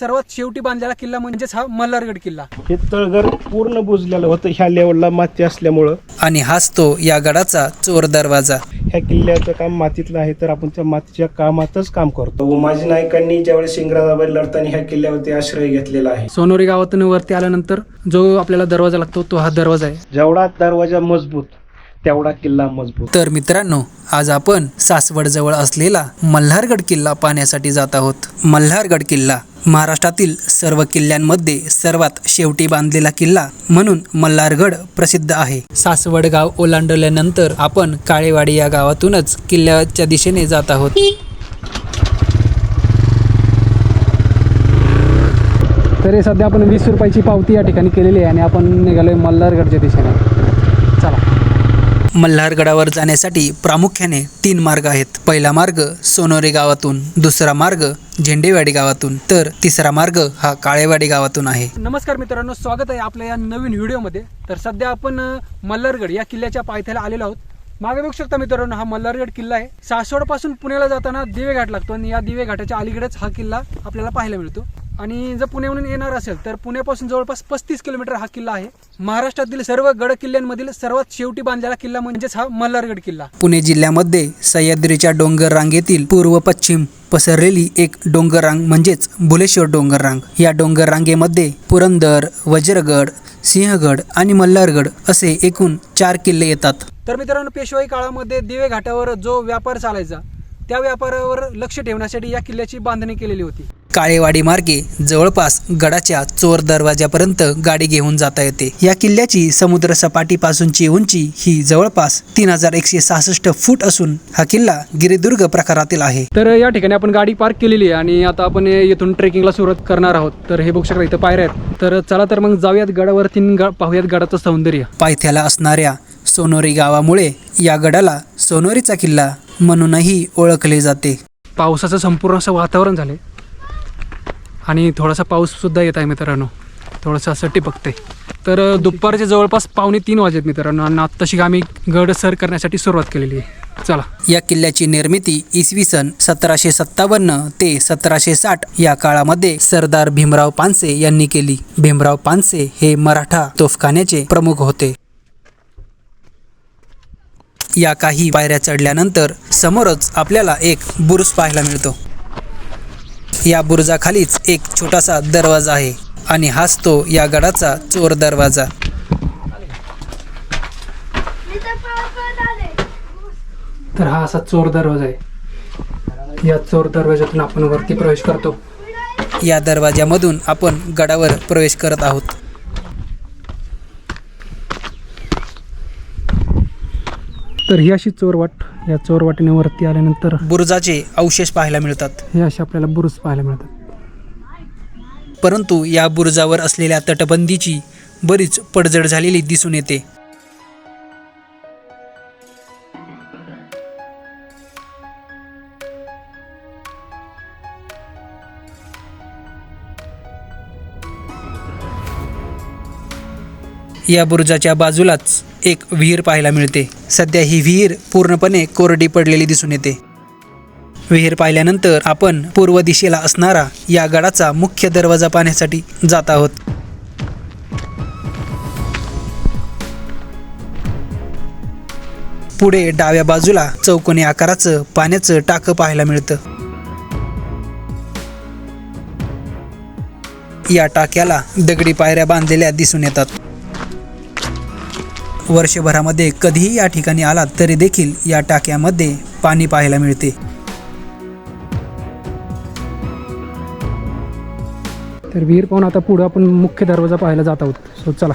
सर्वात शेवटी बांधलेला किल्ला म्हणजेच हा मल्हारगड किल्ला. हे तळघर पूर्ण बुजलेलं होतं ह्या लेवलला माती असल्यामुळं. आणि हाच तो या गडाचा चोर दरवाजा. ह्या किल्ल्याचं काम मातीतलं आहे तर आपण त्या मातीच्या कामातच काम करतो. उमाजी नायकांनी ज्यावेळेस इंग्रजाबाई लढताना ह्या किल्ल्यावरती आश्रय घेतलेला आहे. सोनोरी गावातून वरती आल्यानंतर जो आपल्याला दरवाजा लागतो तो हा दरवाजा आहे. जेवढा दरवाजा मजबूत तेवढा किल्ला मजबूत. तर मित्रांनो आज आपण सासवड जवळ असलेला मल्हारगड किल्ला पाहण्यासाठी जात आहोत. मल्हारगड किल्ला महाराष्ट्रातील सर्व किल्ल्यांमध्ये सर्वात शेवटी बांधलेला किल्ला म्हणून मल्हारगड प्रसिद्ध आहे. सासवड गाव ओलांडल्यानंतर आपण काळेवाडी या गावातूनच किल्ल्याच्या दिशेने जात आहोत. तरी सध्या आपण वीस रुपयाची पावती या ठिकाणी केलेली आहे आणि आपण निघालोय मल्हारगडच्या दिशेने. चला. मल्हारगडावर जाण्यासाठी प्रामुख्याने तीन मार्ग आहेत. पहिला मार्ग सोनोरे गावातून दुसरा मार्ग झेंडेवाडी गावातून. तर तिसरा मार्ग हा काळेवाडी गावातून आहे. नमस्कार मित्रांनो स्वागत आहे आपल्या या नवीन व्हिडिओमध्ये. तर सध्या आपण मल्हारगड या किल्ल्याच्या पायथ्याला आलेलो आहोत. मागे बघू शकता मित्रांनो हा मल्हारगड किल्ला आहे. सासवडपासून पुण्याला जाताना दिवे घाट लागतो आणि या दिवे घाटाच्या अलीकडेच हा किल्ला आपल्याला पाहायला मिळतो. आणि जर पुण्याहून येणार असेल तर पुण्यापासून जवळपास पस्तीस किलोमीटर हा किल्ला आहे. महाराष्ट्रातील सर्व गड किल्ल्यांमधील सर्वात शेवटी बांधलेला किल्ला म्हणजेच हा मल्हारगड किल्ला. पुणे जिल्ह्यामध्ये सह्याद्रीच्या डोंगर रांगेतील पूर्व पश्चिम पसरलेली एक डोंगर रांग म्हणजेच भुलेश्वर डोंगर रांग या डोंगर रांगेमध्ये पुरंदर वज्रगड सिंहगड आणि मल्हारगड असे एकूण चार किल्ले येतात. तर मित्रांनो पेशवाई काळामध्ये दिवे घाटावर जो व्यापार चालायचा त्या व्यापारावर लक्ष ठेवण्यासाठी या किल्ल्याची बांधणी केलेली होती. काळेवाडी मार्गे जवळपास गडाच्या चोर दरवाजापर्यंत गाडी घेऊन जाता येते. या किल्ल्याची समुद्र सपाटीपासूनची उंची ही जवळपास तीन हजार एकशे सहासष्ट फूट असून हा किल्ला गिरिदुर्ग प्रकारातील आहे. तर या ठिकाणी आपण गाडी पार्क केलेली आहे आणि आता आपण येथून ट्रेकिंगला सुरुवात करणार आहोत. तर हे बघू शकता इथं पायऱ्या आहेत. तर चला तर मग जाऊयात गडावरती पाहूयात गडाचं सौंदर्य. पायथ्याला असणाऱ्या सोनोरी गावामुळे या गडाला सोनोरीचा किल्ला म्हणूनही ओळखले जाते. पावसाचं संपूर्ण असं वातावरण झालं आणि थोडासा पाऊससुद्धा येत आहे मित्रांनो. थोडंसं असं टिपकते तर दुपारचे जवळपास पावणे तीन वाजेत मित्रांनो आणि आत्ताशी आम्ही गड सर करण्यासाठी सुरुवात केलेली आहे. चला. या किल्ल्याची निर्मिती इसवी सन सतराशे सत्तावन्न ते सतराशे साठ या काळामध्ये सरदार भीमराव पानसे यांनी केली. भीमराव पानसे हे मराठा तोफखान्याचे प्रमुख होते. या काही पायऱ्या चढल्यानंतर समोरच आपल्याला एक बुरुज पाहायला मिळतो. या बुरुजाखालीच एक छोटासा दरवाजा आहे आणि हाच तो या गडाचा चोर दरवाजा. तर हा असा चोर दरवाजा आहे. या चोर दरवाजातून आपण वरती प्रवेश करतो. या दरवाजामधून आपण गडावर प्रवेश करत आहोत. तर ही अशी चोरवाट या चोरवाटीने वरती आल्यानंतर बुरुजाचे अवशेष पाहायला मिळतात. हे असे आपल्याला बुरुज पाहायला मिळतात. परंतु या बुरुजावर असलेल्या तटबंदीची बरीच पडझड झालेली दिसून येते. या बुरुजाच्या बाजूलाच एक विहीर पाहायला मिळते. सध्या ही विहीर पूर्णपणे कोरडी पडलेली दिसून येते. विहीर पाहिल्यानंतर आपण पूर्व दिशेला असणारा या गडाचा मुख्य दरवाजा पाहण्यासाठी जात आहोत. पुढे डाव्या बाजूला चौकोनी आकाराचं पाण्याचं टाकं पाहायला मिळतं. या टाक्याला दगडी पायऱ्या बांधलेल्या दिसून येतात. वर्षभरामध्ये कधीही या ठिकाणी आलात तरी देखील या टाक्यामध्ये पाणी पाहायला मिळते. तर विहीर पाहून आता पुढं आपण मुख्य दरवाजा पाहायला जात आहोत. सो चला.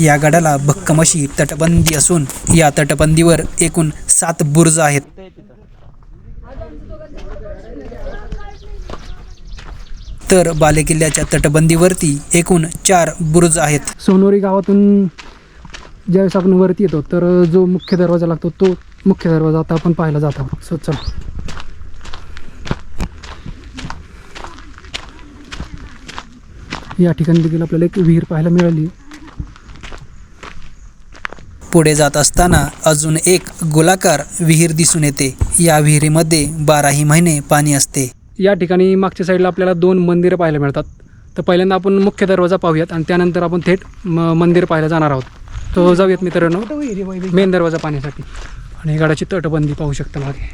या गडाला भक्कम अशी तटबंदी असून या तटबंदीवर एकूण सात बुर्ज आहेत. तर बालेकिल्ल्याच्या तटबंदीवरती एकूण चार बुर्ज आहेत. सोनोरी गावातून ज्यावेळेस आपण वरती येतो तर जो मुख्य दरवाजा लागतो तो मुख्य दरवाजा आता आपण पाहायला जात आहोत. सो चला. या ठिकाणी देखील आपल्याला एक विहीर पाहायला मिळाली. पुढे जात असताना अजून एक गोलाकार विहीर दिसून येते. या विहिरीमध्ये बाराही महिने पाणी असते. या ठिकाणी मागच्या साईडला आपल्याला दोन मंदिरं पाहायला मिळतात. तर पहिल्यांदा आपण मुख्य दरवाजा पाहूयात आणि त्यानंतर आपण थेट म मंदिर पाहायला जाणार आहोत. तो जाऊयात मित्रांनो मेन दरवाजा पाहण्यासाठी. आणि गडाची तटबंदी पाहू शकता मागे.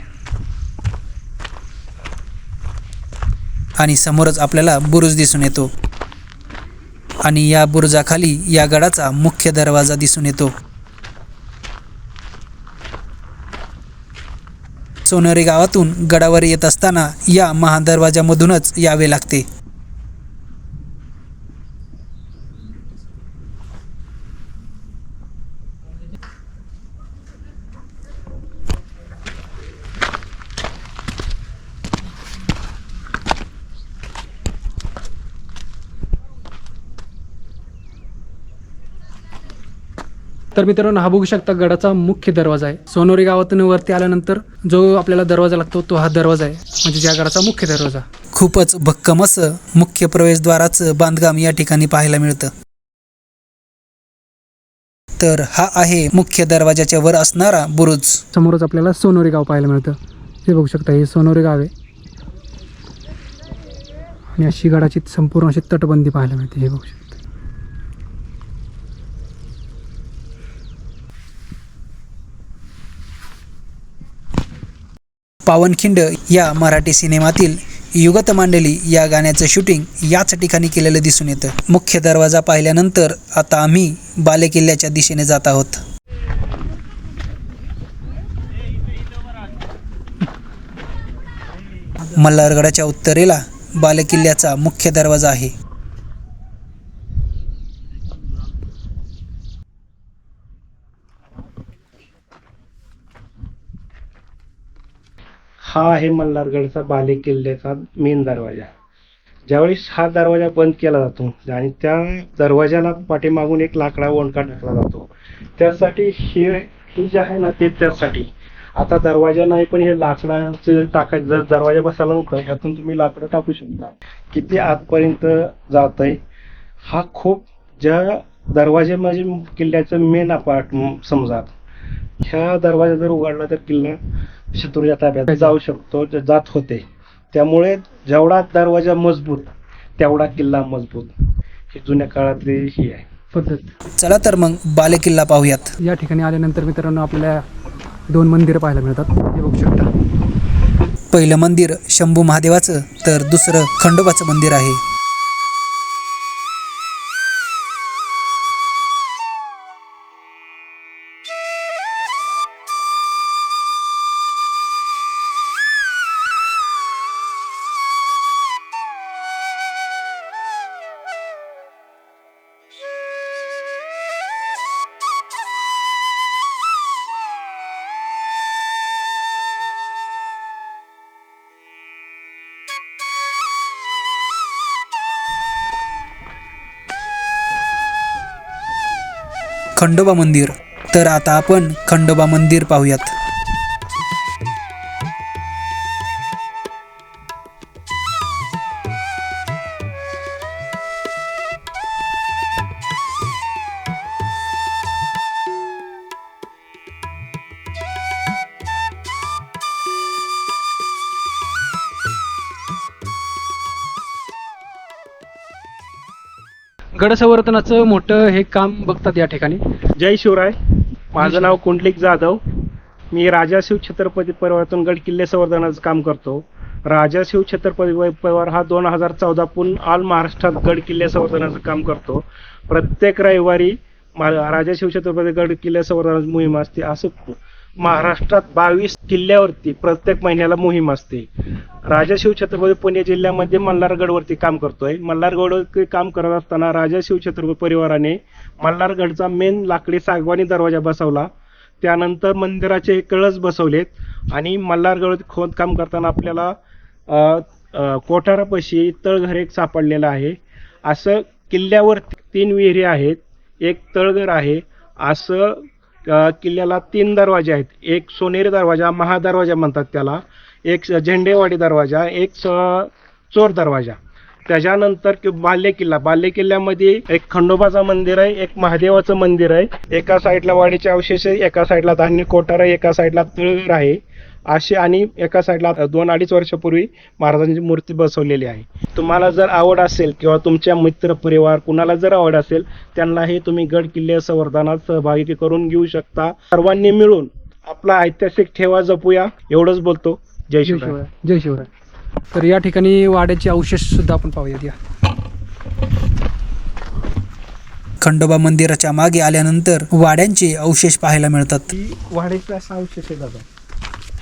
आणि समोरच आपल्याला बुरुज दिसून येतो. आणि या बुरुजाखाली या गडाचा मुख्य दरवाजा दिसून येतो. सोनेरी गावातून गडावर येत असताना या महादरवाजामधूनच यावे लागते. तर मित्रांनो हा बघू शकता गडाचा मुख्य दरवाजा आहे. सोनोरी गावातून वरती आल्यानंतर जो आपल्याला दरवाजा लागतो तो हा दरवाजा आहे. म्हणजे या गडाचा मुख्य दरवाजा. खूपच भक्कम असं मुख्य प्रवेशद्वाराचं बांधकाम या ठिकाणी पाहायला मिळतं. तर हा आहे मुख्य दरवाजाच्या वर असणारा बुरुज. समोरच आपल्याला सोनोरी गाव पाहायला मिळतं. हे बघू शकता हे सोनोरी गाव आहे. आणि अशी गडाची संपूर्ण अशी तटबंदी पाहायला मिळते हे बघू शकता. पावनखिंड या मराठी सिनेमातील युगत मांडली या गाण्याचं शूटिंग याच ठिकाणी केलेलं दिसून येतं. मुख्य दरवाजा पाहिल्यानंतर आता आम्ही बालेकिल्ल्याच्या दिशेने जात आहोत. मल्हारगडाच्या उत्तरेला बालेकिल्ल्याचा मुख्य दरवाजा आहे. हा आहे मल्हारगडचा बाले किल्ल्याचा मेन दरवाजा. ज्यावेळेस हा दरवाजा बंद केला जातो आणि त्या दरवाजाला पाठीमागून एक लाकडा वणका टाकला जातो. त्यासाठी हे हे जे आहे ना ते त्यासाठी. आता दरवाजा नाही पण हे लाकडाचं टाकायचं. जर दरवाजा बसायला नव्हता ह्यातून तुम्ही लाकडं टाकू शकता. किती आतपर्यंत जात आहे हा खूप ज्या दरवाजे म्हणजे किल्ल्याचं मेन अपार्ट समजा. ह्या दरवाजा जर उघडला तर किल्ला शत्रूच्या ताब्यात जाऊ शकतो जात होते. त्यामुळे जेवढा दरवाजा मजबूत तेवढा किल्ला मजबूत. ही जुन्या काळातली ही आहे. पद्धत. चला तर मग बालेकिल्ला पाहूयात. या ठिकाणी आल्यानंतर मित्रांनो आपल्याला दोन मंदिरं पाहायला मिळतात. हे बघू शकता. पहिलं मंदिर शंभू महादेवाचं तर दुसरं खंडोबाचं मंदिर आहे. खंडोबा मंदिर. तर आता आपण खंडोबा मंदिर पाहूयात. गड संवर्धनाचं मोठं हे काम बघतात या ठिकाणी. जय शिवराय. माझं नाव कुंडलिक जाधव. मी राजाशिव छत्रपती परिवारातून गड किल्ले संवर्धनाचं काम करतो. राजाशिव छत्रपती परिवार हा दोन हजार चौदा पूर्ण ऑल महाराष्ट्रात गड किल्ले संवर्धनाचं काम करतो. प्रत्येक रविवारी मा- राजाशिव छत्रपती गड किल्ले संवर्धनाची मोहीम असते. असं महाराष्ट्रात बावीस किल्ल्यावरती प्रत्येक महिन्याला मोहीम असते. राजाशिव छत्रपती पुणे जिल्ह्यामध्ये मल्हारगडवरती काम करतोय. मल्हारगडवरती काम करत असताना राजाशिव छत्रपती परिवाराने मल्हारगडचा मेन लाकडी सागवानी दरवाजा बसवला. त्यानंतर मंदिराचे कळस बसवलेत आणि मल्हारगड खोदकाम करताना आपल्याला कोठारापाशी तळघर एक सापडलेलं आहे. असं किल्ल्यावर तीन विहिरी आहेत. एक तळघर आहे. असं किल्ल्याला तीन दरवाजे आहेत. एक सोनेरी दरवाजा महादरवाजा म्हणतात त्याला. एक झेंडेवाडी दरवाजा एक स- चोर दरवाजा. त्याच्यानंतर कि- बाल्य किल्ला. बाल्य किल्ल्यामध्ये एक खंडोबाचं मंदिर आहे एक महादेवाचं मंदिर आहे. एका साईडला वाडीचे अवशेष आहे एका साईडला धान्य कोठार आहे एका साईडला तळवीर आहे. असे आणि एका साईडला दोन अडीच वर्षापूर्वी महाराजांची मूर्ती बसवलेली आहे. तुम्हाला जर आवड असेल किंवा तुमच्या मित्र परिवार कुणाला जर आवड असेल त्यांनाही तुम्ही गड किल्ले संवर्धनात सहभागी करून घेऊ शकता. सर्वांनी मिळून आपला ऐतिहासिक ठेवा जपूया. एवढंच बोलतो. जय शिवराय. जय शिवराय. तर या ठिकाणी वाड्याचे अवशेष सुद्धा आपण पाहूयात या. खंडोबा मंदिराच्या मागे आल्यानंतर वाड्यांचे अवशेष पाहायला मिळतात. ही वाड्याचा असा अवशेष आहे दादा.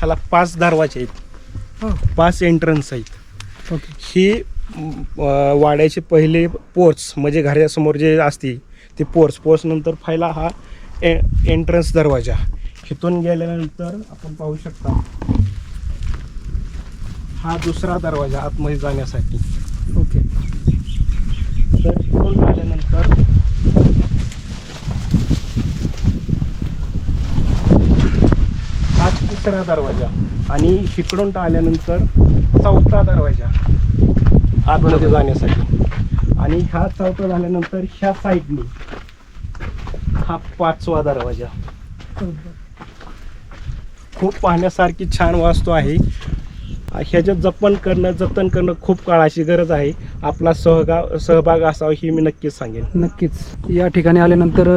ह्याला पाच दरवाजे आहेत. पाच एंट्रन्स आहेत. ओके. ही वाड्याचे पहिले पोर्च म्हणजे घरासमोर जे असते ते पोर्च पोर्च नंतर पहिला हा ए एंट्रन्स दरवाजा. इथून गेल्यानंतर आपण पाहू शकता हा दुसरा दरवाजा आतमध्ये जाण्यासाठी ओके तर इथून आल्यानंतर हा तिसरा दरवाजा आणि तिकडून आल्यानंतर चौथा दरवाजा आतमध्ये जाण्यासाठी. आणि हा चौथा झाल्यानंतर ह्या साईडने हा पाचवा दरवाजा. खूप पाहण्यासारखी छान वास्तू आहे. ह्याच्यात जपन करणं जतन करणं खूप काळाची गरज आहे. आपला सहगा सहभाग असावा हे मी नक्कीच सांगेन. नक्कीच. या ठिकाणी आल्यानंतर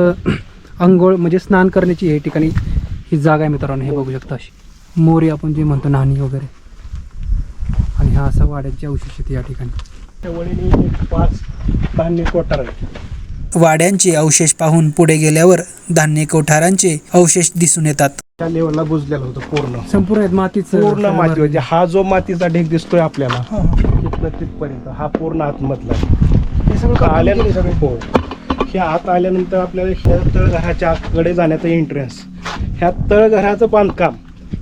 आंघोळ म्हणजे स्नान करण्याची हे ठिकाणी ही जागा आहे मित्रांनो हे बघू शकता अशी. मोरी आपण जे म्हणतो नाणी वगैरे. आणि हा असा वाड्याचे अवशेष आहेत या ठिकाणी. पाच धान्य कोठार वाड्यांचे अवशेष पाहून पुढे गेल्यावर धान्य कोठारांचे अवशेष दिसून येतात. त्या लेवलला बुजलेलं होतं पूर्ण. संपूर्ण मातीचं पूर्ण माती म्हणजे हा जो मातीचा ढेक दिसतोय आपल्याला तिथनं तिथपर्यंत हा पूर्ण आतमधला आहे. आल्यानंतर हो. ह्या आत आल्यानंतर आपल्याला ह्या तळघराच्या कडे जाण्याचं एंट्रन्स ह्या तळघराचं बांधकाम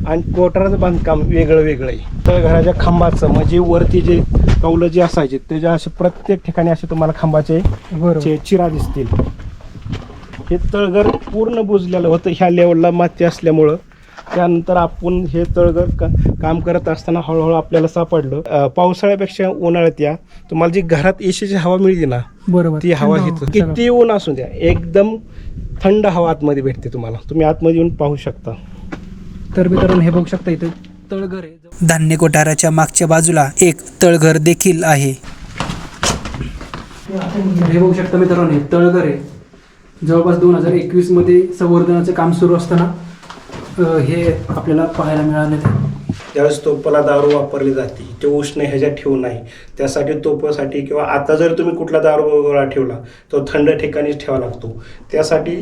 आणि कोठाराचं बांधकाम वेगळं वेगळं आहे. तळघराच्या खांबाचं म्हणजे वरती जे कौलं जे असायचे त्याच्या असे प्रत्येक ठिकाणी असे तुम्हाला खांबाचे चे चिरा दिसतील. हे तळघर पूर्ण बुजलेलं होतं. ह्या लेवलला माती असल्यामुळं. त्यानंतर आपण हे तळघर का काम करत असताना हळूहळू आपल्याला सापडलं. अं, पावसाळ्यापेक्षा उन्हाळ्यात या तुम्हाला जी घरात एसीची हवा मिळते ना बरोबर. ती हवा थंड घेत. किती ऊन असू द्या एकदम थंड हवा आतमध्ये भेटते तुम्हाला. तुम्ही आतमध्ये येऊन पाहू शकता. तर मित्रांनो हे बघू शकता इथे तळघर आहे. धान्य कोठाराच्या मागच्या बाजूला एक तळघर देखील आहे. हे बघू शकता मित्रांनो हे तळघर आहे. जवळपास दोन हजार एकवीसमध्ये संवर्धनाचं काम सुरू असताना हे आपल्याला पाहायला मिळाले ज्यावेळेस तोपाला दारू वापरली जाते ते उष्ण ह्याच्यात ठेवू नाही. त्यासाठी तोपासाठी किंवा आता जर तुम्ही कुठला दारू वगैरे ठेवला तो थंड ठिकाणीच ठेवा लागतो. त्यासाठी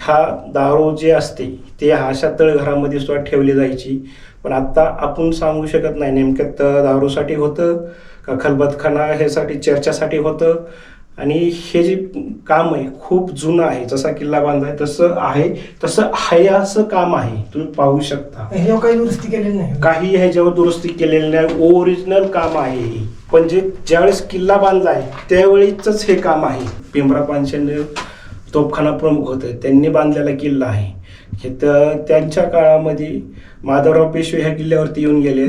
हा दारू जे असते ते अशा तळघरामध्ये सुद्धा ठेवली जायची. पण आता आपण सांगू शकत नाही नेमक्या त दारूसाठी होतं का खलबतखाना ह्यासाठी चर्चासाठी होतं? आणि हे जे काम आहे खूप जुनं आहे जसा किल्ला बांधाय तसं आहे तसं आहे असं काम आहे. तुम्ही पाहू शकता. काही दुरुस्ती केलेली नाही. काही ह्याच्यावर दुरुस्ती केलेली नाही. ओरिजिनल काम आहे हे. पण जे ज्यावेळेस किल्ला बांधलाय त्यावेळीच हे काम आहे. पिंपरा पानशेंडे तोफखाना प्रमुख होते. त्यांनी बांधलेला किल्ला आहे. हे तर त्यांच्या काळामध्ये माधवराव पेशवे ह्या किल्ल्यावरती येऊन गेले.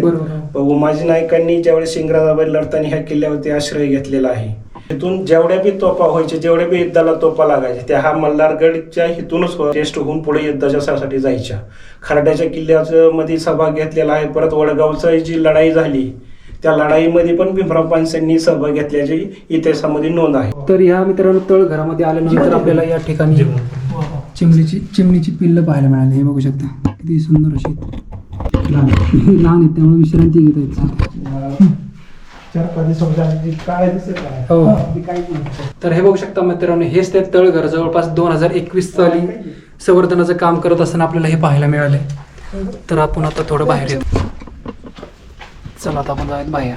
उमाजी नायकांनी ज्यावेळेस इंग्रजावर लढताना ह्या किल्ल्यावरती आश्रय घेतलेला आहे. तिथून जेवढ्या बी तोफा व्हायच्या जेवढ्या बी युद्धाला तोफा लागायच्या त्या हा मल्हारगडच्या हिथूनच टेस्ट होऊन पुढे युद्धाच्या जायच्या. खराड्याच्या किल्ल्याच्या मध्ये सहभाग घेतलेला आहे परत वडगावचा जी लढाई झाली त्या लढाईमध्ये पण भीमराव पानसेंनी सहभाग घेतल्याची इतिहासामध्ये नोंद आहे. तर या मित्रांनो तळघरामध्ये आल्यानंतर आपल्याला या ठिकाणी चिमणीची चिमणीची पिल्ल पाहायला मिळाली. हे बघू शकता. किती सुंदर अशी लहान लहान आहेत त्यामुळे विश्रांती घेत आहेत चार पाच दिवसामध्ये काय दिसत आहे हो. ती काहीच नाही. तर हे बघू शकता मित्रांनो हेच ते तळघर जवळपास दोन हजार एकवीस साली संवर्धनाचं काम करत असताना आपल्याला हे पाहायला मिळाले. तर आपण आता थोडं बाहेर येतो चला आता आपण जाऊयात बाहेर.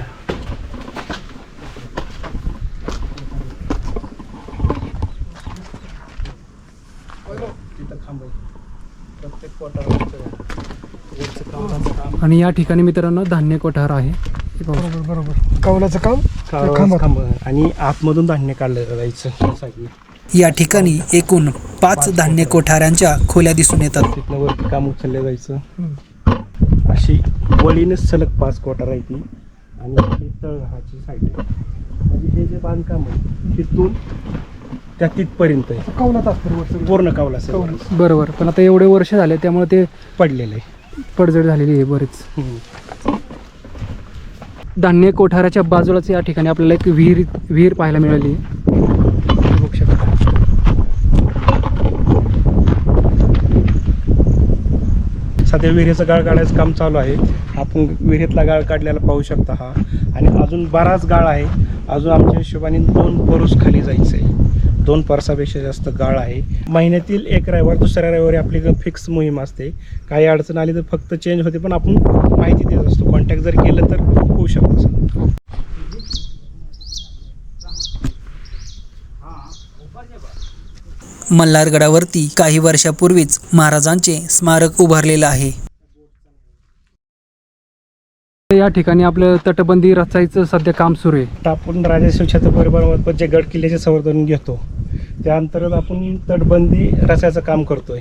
तिथं प्रत्येक पोटावर आणि या ठिकाणी मित्रांनो धान्य कोठार आहे. हे पाहू शकता. बरोबर बरोबर. कौलाचं काम? खांबात. खांब आणि आतमधून धान्य काढलं जायचं त्या साईडने. या ठिकाणी एकूण पाच धान्य कोठारांच्या खोल्या दिसून येतात. तिथनं वरती काम उचललं जायचं. अशी वळीनेच सलग पाच कोटार आहे ती आणि ही तळघराची साईड आहे. म्हणजे हे जे बांधकाम आहे तिथून त्या तिथपर्यंत आहे. कौलात असतं वर सगळं. पूर्ण कावला कौल. बरोबर. पण आता एवढे वर्ष झाले त्यामुळे ते पडलेलं आहे. पडझड झालेली आहे बरेच. धान्य कोठाराच्या बाजूलाच या ठिकाणी आपल्याला एक विहीर विहीर पाहायला मिळाली. बघू शकता. सध्या विहिरीचं गाळ काढायचं काम चालू आहे. आपण विहिरीतला गाळ काढलेला पाहू शकता हा. आणि अजून बराच गाळ आहे. अजून आमच्या हिशोबाने दोन परूस खाली जायचं आहे दोन परसापेक्षा जास्त गाळ आहे. महिन्यातील एक रविवार दुसऱ्या रविवारी आपली फिक्स मोहीम असते. काही अडचण आली तर फक्त चेंज होते पण आपण माहिती देत असतो. कॉन्टॅक्ट जर केलं तर होऊ शकतं सर मल्हारगडावरती काही वर्षापूर्वीच महाराजांचे स्मारक उभारलेलं आहे. या ठिकाणी आपलं तटबंदी रचायचं सध्या काम सुरू आहे. आपण राजाशिव छत्रपती जे गड किल्ल्याचे संवर्धन घेतो त्या अंतर्गत आपण तटबंदी रचायचं काम करतोय.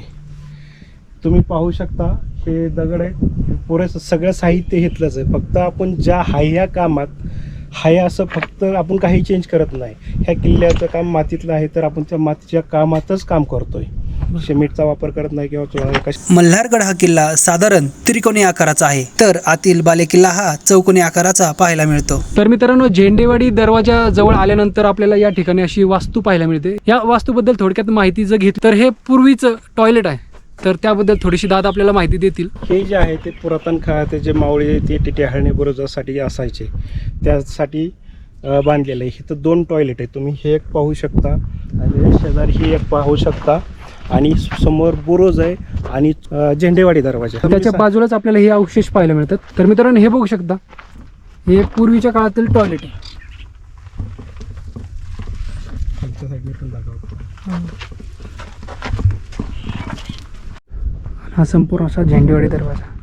तुम्ही पाहू शकता हे दगड आहे पुरेसं सगळं साहित्य घेतलंच आहे. फक्त आपण ज्या हाय कामात हाय असं फक्त आपण काही चेंज करत नाही. ह्या किल्ल्याचं काम मातीतलं आहे तर आपण त्या मातीच्या कामातच काम करतोय. सिमेंटचा वापर करत नाही किंवा मल्हारगड हा किल्ला साधारण त्रिकोणी आकाराचा आहे. तर आतील बालेकिल्ला हा चौकोनी आकाराचा पाहायला मिळतो. तर मित्रांनो झेंडेवाडी दरवाजा जवळ आल्यानंतर आपल्याला या ठिकाणी अशी वास्तू पाहायला मिळते. या वास्तूबद्दल थोडक्यात माहिती जर घेतली तर हे पूर्वीचं टॉयलेट आहे. तर त्याबद्दल थोडीशी दादा आपल्याला माहिती देतील. हे जे आहे ते पुरातन काळात जे मावळे ते टिटे हळणे बुरुजासाठी असायचे. त्यासाठी बांधलेलं आहे. इथं दोन टॉयलेट आहे. तुम्ही हे एक पाहू शकता आणि शेजारी ही एक पाहू शकता. आणि समोर बुरुज आहे आणि झेंडेवाडी दरवाजा. त्याच्या बाजूलाच आपल्याला हे अवशेष पाहायला मिळतात. तर मित्रांनो हे बघू शकता. हे पूर्वीच्या काळातील टॉयलेट आहे. हा संपूर्ण असा झेंडेवाडी दरवाजा.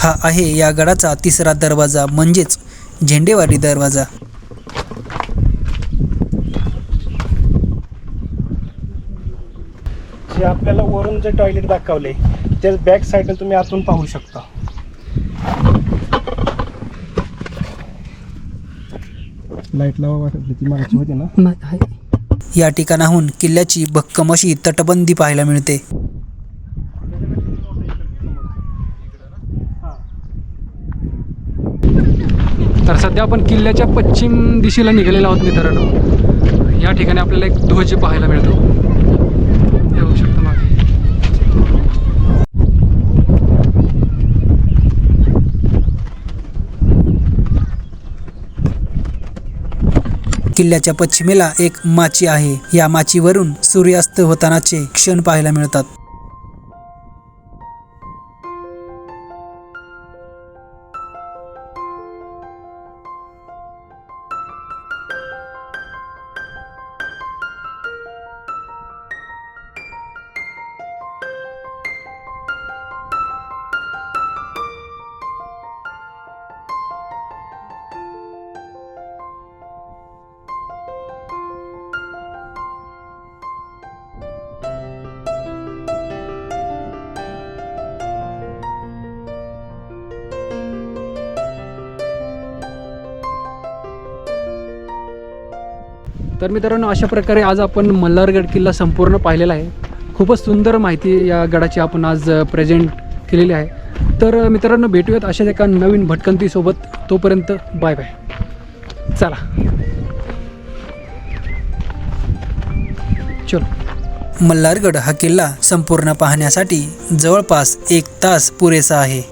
हा आहे या गडाचा तिसरा दरवाजा म्हणजेच झेंडेवाडी दरवाजा. जे आपल्याला वरून जे टॉयलेट दाखवले त्या बॅक साईडने तुम्ही आतून पाहू शकता. लाइट लावा वाटत ती मागची होती ना? या ठिकाणाहून किल्ल्याची भक्कम अशी तटबंदी पाहायला मिळते. तर सध्या आपण किल्ल्याच्या पश्चिम दिशेला निघालेलो आहोत मित्रांनो. या ठिकाणी आपल्याला एक ध्वज पाहायला मिळतो. हे बघू मागे. किल्ल्याच्या पश्चिमेला एक माची आहे. या माचीवरून सूर्यास्त होतानाचे क्षण पाहायला मिळतात. तर मित्रांनो अशा प्रकारे आज आपण मल्हारगड किल्ला संपूर्ण पाहिलेला आहे. खूपच सुंदर माहिती या गडाची आपण आज प्रेझेंट केलेली आहे. तर मित्रांनो भेटूयात अशाच एका नवीन भटकंतीसोबत तोपर्यंत बाय बाय चला. चलो. मल्हारगड हा किल्ला संपूर्ण पाहण्यासाठी जवळपास एक तास पुरेसा आहे.